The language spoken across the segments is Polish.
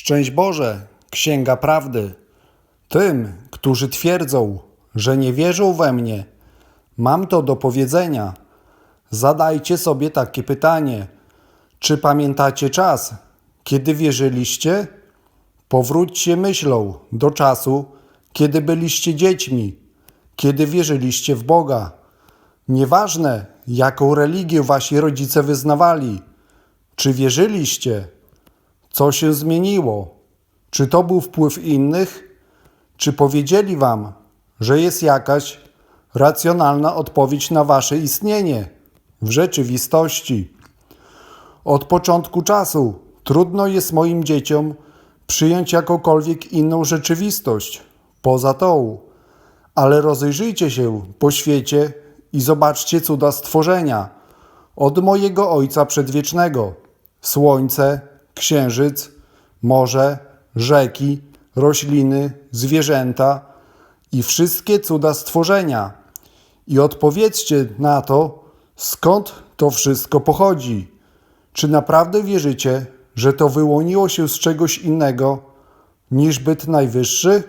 Szczęść Boże, Księga Prawdy. Tym, którzy twierdzą, że nie wierzą we mnie, mam to do powiedzenia. Zadajcie sobie takie pytanie: czy pamiętacie czas, kiedy wierzyliście? Powróćcie myślą do czasu, kiedy byliście dziećmi, kiedy wierzyliście w Boga. Nieważne, jaką religię wasi rodzice wyznawali, czy wierzyliście, co się zmieniło? Czy to był wpływ innych? Czy powiedzieli wam, że jest jakaś racjonalna odpowiedź na wasze istnienie w rzeczywistości? Od początku czasu trudno jest moim dzieciom przyjąć jakąkolwiek inną rzeczywistość poza tą, ale rozejrzyjcie się po świecie i zobaczcie cuda stworzenia od mojego Ojca Przedwiecznego. Słońce, księżyc, morze, rzeki, rośliny, zwierzęta i wszystkie cuda stworzenia. I odpowiedzcie na to, skąd to wszystko pochodzi. Czy naprawdę wierzycie, że to wyłoniło się z czegoś innego niż byt najwyższy?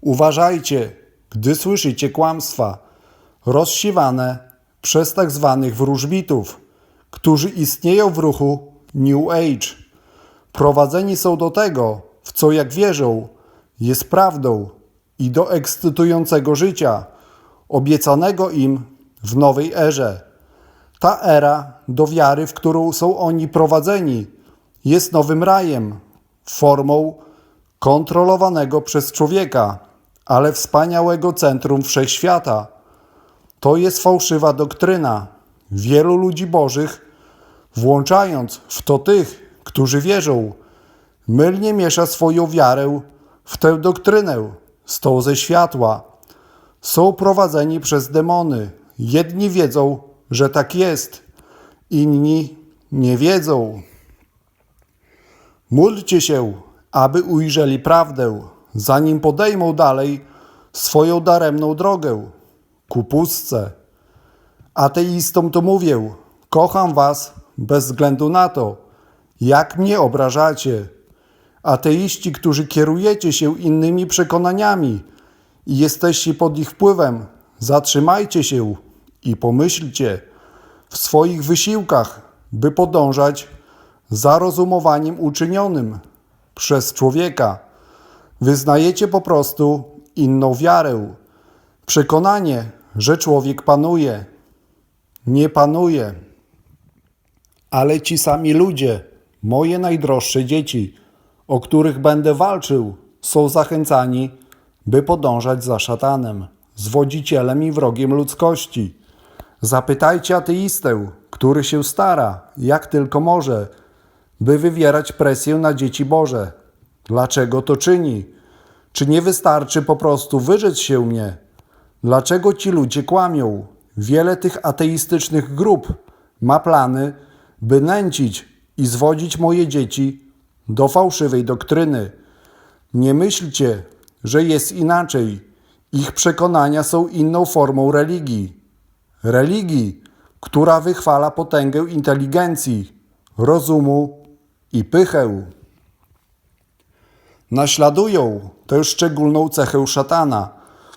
Uważajcie, gdy słyszycie kłamstwa rozsiewane przez tak zwanych wróżbitów, którzy istnieją w ruchu New Age. Prowadzeni są do tego, w co jak wierzą, jest prawdą i do ekscytującego życia, obiecanego im w nowej erze. Ta era do wiary, w którą są oni prowadzeni, jest nowym rajem, formą kontrolowanego przez człowieka, ale wspaniałego centrum wszechświata. To jest fałszywa doktryna. Wielu ludzi bożych, włączając w to tych, którzy wierzą, mylnie miesza swoją wiarę w tę doktrynę z tą ze światła. Są prowadzeni przez demony. Jedni wiedzą, że tak jest, inni nie wiedzą. Módlcie się, aby ujrzeli prawdę, zanim podejmą dalej swoją daremną drogę ku pustce. Ateistom to mówię: Kocham was bez względu na to, jak mnie obrażacie. Ateiści, którzy kierujecie się innymi przekonaniami i jesteście pod ich wpływem, zatrzymajcie się i pomyślcie w swoich wysiłkach, by podążać za rozumowaniem uczynionym przez człowieka. Wyznajecie po prostu inną wiarę, przekonanie, że człowiek panuje. Nie panuje. Ale ci sami ludzie, moje najdroższe dzieci, o których będę walczył, są zachęcani, by podążać za szatanem, zwodzicielem i wrogiem ludzkości. Zapytajcie ateistę, który się stara, jak tylko może, by wywierać presję na dzieci Boże. Dlaczego to czyni? Czy nie wystarczy po prostu wyrzec się mnie? Dlaczego ci ludzie kłamią? Wiele tych ateistycznych grup ma plany, by nęcić i zwodzić moje dzieci do fałszywej doktryny. Nie myślcie, że jest inaczej. Ich przekonania są inną formą religii. Religii, która wychwala potęgę inteligencji, rozumu i pychę. Naśladują tę szczególną cechę szatana.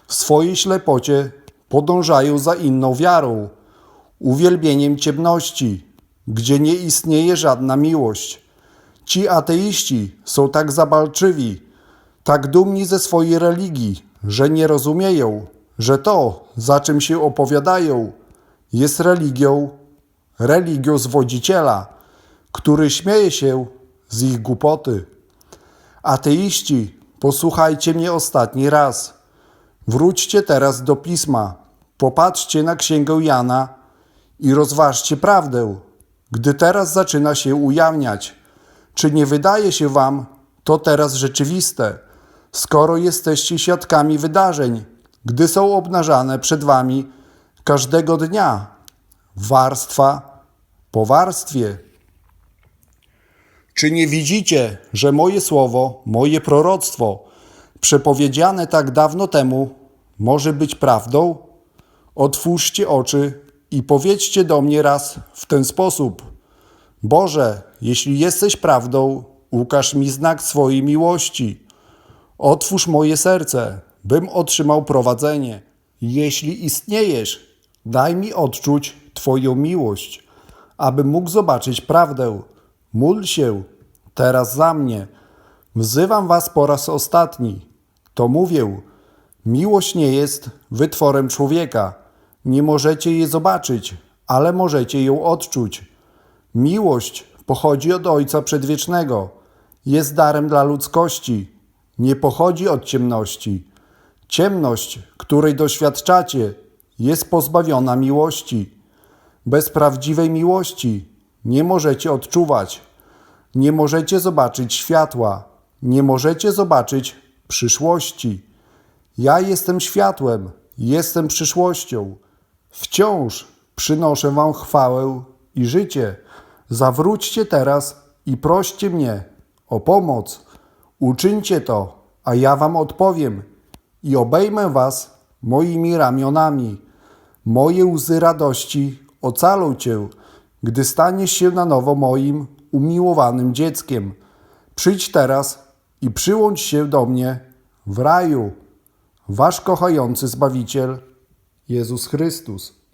W swojej ślepocie podążają za inną wiarą, uwielbieniem ciemności, gdzie nie istnieje żadna miłość. Ci ateiści są tak zabalczywi, tak dumni ze swojej religii, że nie rozumieją, że to, za czym się opowiadają, jest religią, religią zwodziciela, który śmieje się z ich głupoty. Ateiści, posłuchajcie mnie ostatni raz. Wróćcie teraz do pisma, popatrzcie na księgę Jana i rozważcie prawdę, gdy teraz zaczyna się ujawniać. Czy nie wydaje się wam to teraz rzeczywiste, skoro jesteście świadkami wydarzeń, gdy są obnażane przed wami każdego dnia, warstwa po warstwie? Czy nie widzicie, że moje słowo, moje proroctwo, przepowiedziane tak dawno temu, może być prawdą? Otwórzcie oczy i powiedzcie do mnie raz w ten sposób: Boże, jeśli jesteś prawdą, ukaż mi znak swojej miłości. Otwórz moje serce, bym otrzymał prowadzenie. Jeśli istniejesz, daj mi odczuć Twoją miłość, abym mógł zobaczyć prawdę. Módl się teraz za mnie. Wzywam Was po raz ostatni. To mówię. Miłość nie jest wytworem człowieka. Nie możecie jej zobaczyć, ale możecie ją odczuć. Miłość pochodzi od Ojca Przedwiecznego. Jest darem dla ludzkości. Nie pochodzi od ciemności. Ciemność, której doświadczacie, jest pozbawiona miłości. Bez prawdziwej miłości nie możecie odczuwać, nie możecie zobaczyć światła, nie możecie zobaczyć przyszłości. Ja jestem światłem, jestem przyszłością. Wciąż przynoszę Wam chwałę i życie. Zawróćcie teraz i proście mnie o pomoc. Uczyńcie to, a ja Wam odpowiem i obejmę Was moimi ramionami. Moje łzy radości ocalą Cię, gdy staniesz się na nowo moim umiłowanym dzieckiem. Przyjdź teraz i przyłącz się do mnie w raju. Wasz kochający Zbawiciel, Jezus Chrystus.